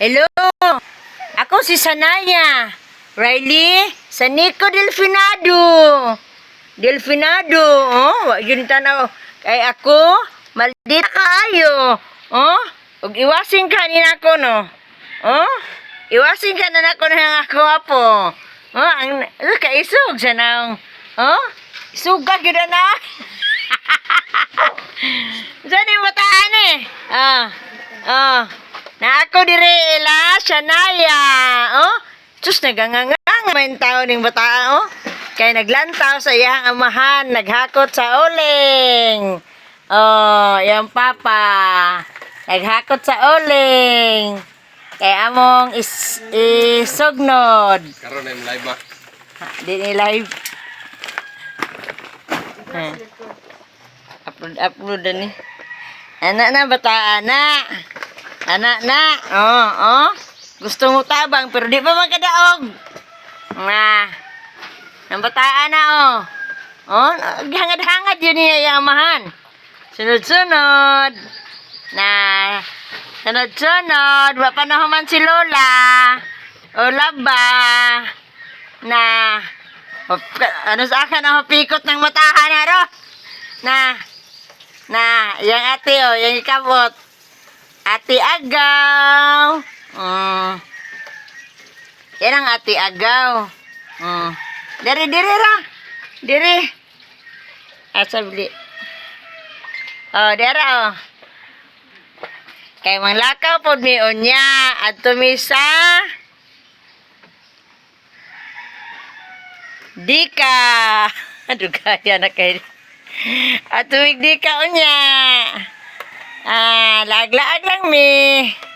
Hello? Ako si Sanaya. Riley, sa Nico Delfinado. Delfinado, oh, wa yun tanaw. Kay ako, maldita kaayo. Oh, ug iwasin ka ni nako no. Oh, iwasin ka na nako na ako apo. Oh, ang uh, kaisog sa nang. Oh, suga gyud na. Saan yung bataan eh? Ah, ah. Na ako dire ila, Shanaya. Oh, sus nagangangang may tao ning bataan oh. Kay naglantaw sa iyang amahan, naghakot sa uling. Oh, yung papa. Naghakot sa uling. Kay among is isugnod. Karon na yung live ba? Ha, Di ni live. Ha. Upload, upload na ni. Anak na, bata, anak. Anak na. Oh, oh. Gusto mo tabang, pero di pa magkadaog. Nga. Ang na, oh. Oh, hangad-hangad yun niya yung amahan. Sunod-sunod. Na, sunod-sunod. Wa pa nahuman si Lola. O laba. Na, ano sa akin ang pikot ng matahan na ro. Na, na, yung ate o, yung ikabot. Ate Agaw. Mm. Yan ate Agaw. Mm. Diri, diri ra. Diri. Asa bili. Oh, dira oh. Kay manglakaw pod mi unya at tumisa. Dika. Aduh, kaya na kay. At tuwig di ka unya. Ah, lag-lag lang mi.